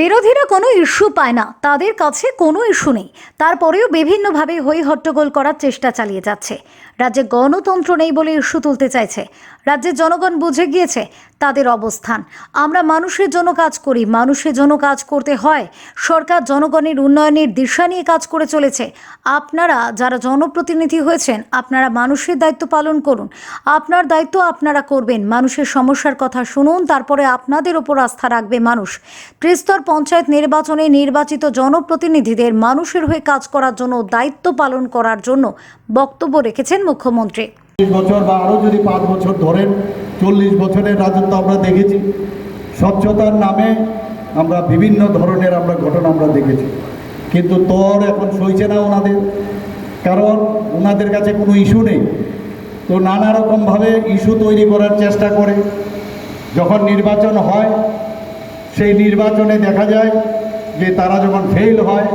বিরোধীরা কোনো ইস্যু পায় না, তাদের কাছে কোনো ইস্যু নেই। তারপরেও বিভিন্নভাবে হই হট্টগোল করার চেষ্টা চালিয়ে যাচ্ছে। রাজ্যে গণতন্ত্র নেই বলে ইস্যু তুলতে চাইছে। রাজ্যের জনগণ বুঝে গিয়েছে তাদের অবস্থান। আমরা মানুষের জন্য কাজ করি, মানুষের জন্য কাজ করতে হয়। সরকার জনগণের উন্নয়নের দিশা নিয়ে কাজ করে চলেছে। আপনারা যারা জনপ্রতিনিধি হয়েছেন, আপনারা মানুষের দায়িত্ব পালন করুন। আপনার দায়িত্ব আপনারা করবেন। মানুষের সমস্যার কথা শুনুন, তারপরে আপনাদের ওপর আস্থা রাখবে মানুষ। ত্রিস্তর পঞ্চায়েত নির্বাচনে নির্বাচিত জনপ্রতিনিধিদের মানুষের হয়ে কাজ করার জন্য, দায়িত্ব পালন করার জন্য বক্তব্য রেখেছেন মুখ্যমন্ত্রী। বছর বা আরও যদি পাঁচ বছর ধরেন চল্লিশ বছরের রাজত্ব আমরা দেখেছি। স্বচ্ছতার নামে আমরা বিভিন্ন ধরনের আমরা ঘটনা আমরা দেখেছি। কিন্তু তোর এখন সইছে না ওনাদের। কারণ ওনাদের কাছে কোনো ইস্যু নেই। তো নানা রকমভাবে ইস্যু তৈরি করার চেষ্টা করে। যখন নির্বাচন হয়, সেই নির্বাচনে দেখা যায় যে তারা যখন ফেল হয়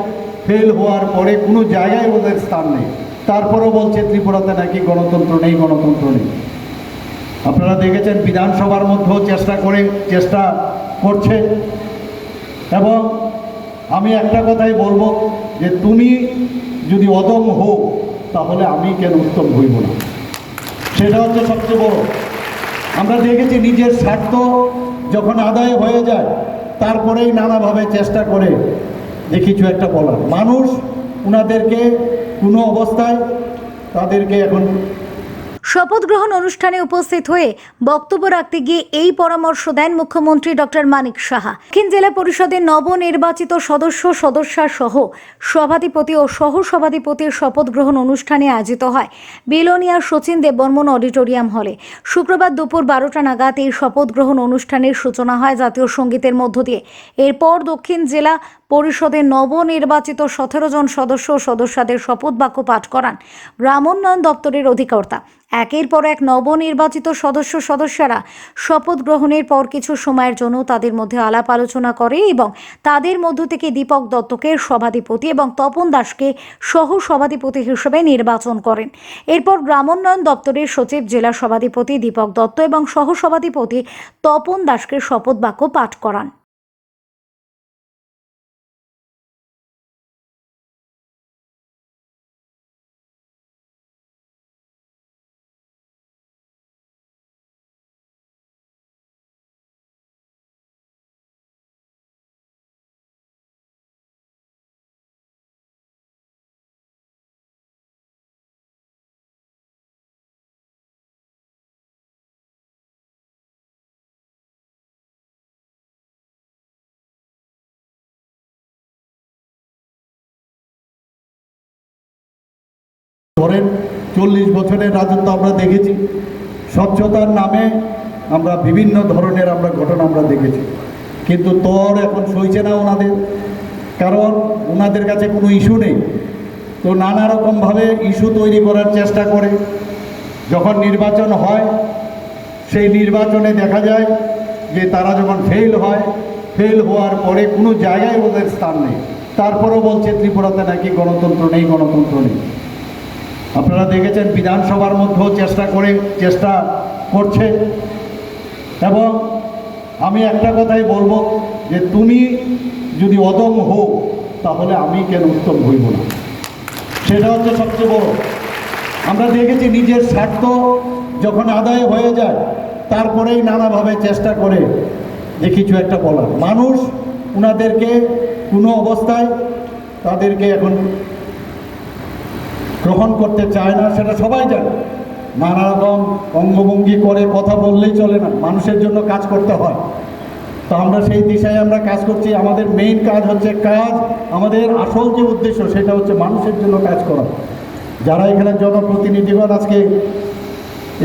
ফেল হওয়ার পরে কোনো জায়গায় ওদের স্থান নেই। তারপরেও বলছে ত্রিপুরাতে নাকি গণতন্ত্র নেই গণতন্ত্র নেই। আপনারা দেখেছেন বিধানসভার মধ্যেও চেষ্টা করে, চেষ্টা করছে। এবং আমি একটা কথাই বলব যে তুমি যদি অদম হো তাহলে আমি কেন উত্তম হইব না? সেটা হচ্ছে সবচেয়ে বড়। আমরা দেখেছি নিজের স্বার্থ যখন আদায় হয়ে যায়, তারপরেই নানাভাবে চেষ্টা করে যে কিছু একটা বলার। মানুষ ওনাদেরকে কোনো অবস্থায় তাদেরকে এখন শপথ গ্রহণ অনুষ্ঠানে উপস্থিত হয়ে বক্তব্য রাখতে গিয়ে এই পরামর্শ দেন মুখ্যমন্ত্রী ডক্টর মানিক সাহা। দক্ষিণ জেলা পরিষদের নবনির্বাচিত সদস্য সদস্যা সহ সভাধিপতি ও সহ সভাধিপতির শপথ গ্রহণ অনুষ্ঠানে আয়োজিত হয় বিলোনিয়ার সচিন দেববর্মন অডিটোরিয়াম হলে। শুক্রবার দুপুর বারোটা নাগাদ এই শপথ গ্রহণ অনুষ্ঠানের সূচনা হয় জাতীয় সঙ্গীতের মধ্য দিয়ে। এরপর দক্ষিণ জেলা পরিষদের নবনির্বাচিত সতেরো জন সদস্য সদস্যদের শপথ বাক্য পাঠ করান গ্রামোন্নয়ন দপ্তরের অধিকর্তা। একের পর এক নবনির্বাচিত সদস্য সদস্যরা শপথ গ্রহণের পর কিছু সময়ের জন্য তাদের মধ্যে আলাপ আলোচনা করে এবং তাদের মধ্য থেকে দীপক দত্তকে সভাধিপতি এবং তপন দাসকে সহ সভাধিপতি হিসেবে নির্বাচন করেন। এরপর গ্রামোন্নয়ন দপ্তরের সচিব, জেলা সভাধিপতি দীপক দত্ত এবং সহ সভাধিপতি তপন দাসকে শপথ বাক্য পাঠ করান। ধরেন চল্লিশ বছরের রাজত্ব আমরা দেখেছি। স্বচ্ছতার নামে আমরা বিভিন্ন ধরনের আমরা ঘটনা আমরা দেখেছি। কিন্তু তোর এখন সইছে না ওনাদের। কারণ ওনাদের কাছে কোনো ইস্যু নেই। তো নানা রকমভাবে ইস্যু তৈরি করার চেষ্টা করে। যখন নির্বাচন হয়, সেই নির্বাচনে দেখা যায় যে তারা যখন ফেল হয় ফেল হওয়ার পরে কোনো জায়গায় ওদের স্থান নেই। তারপরেও বলছে ত্রিপুরাতে নাকি গণতন্ত্র নেই গণতন্ত্র নেই। আপনারা দেখেছেন বিধানসভার মধ্যেও চেষ্টা করে, চেষ্টা করছে। এবং আমি একটা কথাই বলব যে তুমি যদি অদম হো তাহলে আমি কেন উত্তম হইব না? সেটা হচ্ছে সবচেয়ে বড়। আমরা দেখেছি নিজের স্বার্থ যখন আদায় হয়ে যায়, তারপরেই নানাভাবে চেষ্টা করে যে কিছু একটা বলার। মানুষ ওনাদেরকে কোনো অবস্থায় তাদেরকে এখন গ্রহণ করতে চায় না, সেটা সবাই জানে। নানা রকম অঙ্গভঙ্গি করে কথা বললেই চলে না, মানুষের জন্য কাজ করতে হয়। তো আমরা সেই দিশায় আমরা কাজ করছি। আমাদের মেইন কাজ হচ্ছে কাজ। আমাদের আসল যে উদ্দেশ্য, সেটা হচ্ছে মানুষের জন্য কাজ করা। যারা এখানে জনপ্রতিনিধিগণ আজকে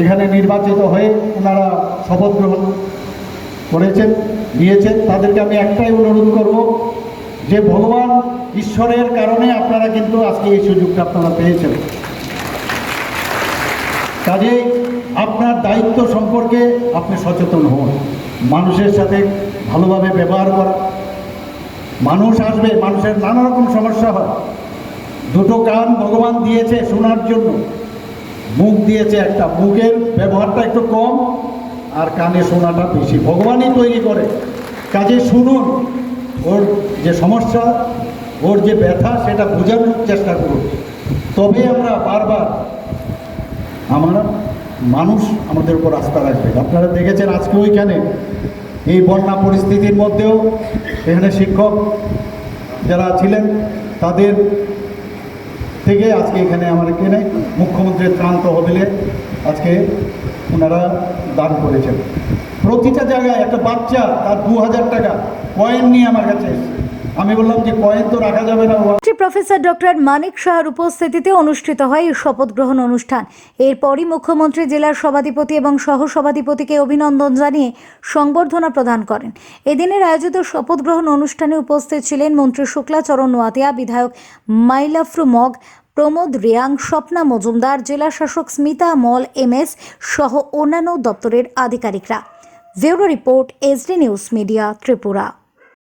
এখানে নির্বাচিত হয়ে ওনারা শপথ গ্রহণ করেছেন, নিয়েছেন, তাদেরকে আমি একটাই অনুরোধ করব যে ভগবান ঈশ্বরের কারণে আপনারা কিন্তু আজকে এই সুযোগটা আপনারা পেয়েছেন। কাজেই আপনার দায়িত্ব সম্পর্কে আপনি সচেতন হন। মানুষের সাথে ভালোভাবে ব্যবহার করা। মানুষ আসবে, মানুষের নানা রকম সমস্যা হয়। দুটো কান ভগবান দিয়েছে শোনার জন্য। মুখ দিয়েছে একটা। মুখের ব্যবহারটা একটু কম আর কানে শোনাটা বেশি। ভগবানই তৈরি করে। কাজে শুনুন। ওর যে সমস্যা, ওর যে ব্যথা, সেটা বোঝানোর চেষ্টা করুন। তবে আমরা বারবার আমরা মানুষ আমাদের উপর আস্থা রাখবে আপনারা দেখেছেন আজকে ওইখানে এই বন্যা পরিস্থিতির মধ্যেও এখানে শিক্ষক যারা ছিলেন, তাদের থেকে আজকে এখানে আমার এখানে মুখ্যমন্ত্রীর ত্রাণ তহবিলে আজকে ওনারা দান করেছেন। প্রতিটা জায়গায় একটা বাচ্চা তার দু হাজার টাকা কয়েন নিয়ে আমার কাছে আমি বললাম যে কয়েন তো রাখা যাবে না প্রফেসর ডক্টর মানিক শাহর উপস্থিতিতে অনুষ্ঠিত হয় এই শপথ গ্রহণ অনুষ্ঠান। এরপরই মুখ্যমন্ত্রী, জেলার সভাধিপতি এবং সহ সভাধিপতিকে অভিনন্দন জানিয়ে সংবর্ধনা প্রদান করেন। এদিনের আয়োজিত শপথ গ্রহণ অনুষ্ঠানে উপস্থিত ছিলেন মন্ত্রী শুক্লাচরণ নোয়াতিয়া বিধায়ক মাইলাফরু মগ, প্রমোদ রিয়াং, স্বপ্না মজুমদার, জেলা শাসক স্মিতা মল, এম এস সহ অন্যান্য দপ্তরের আধিকারিকরা। Bureau report SD news media Tripura.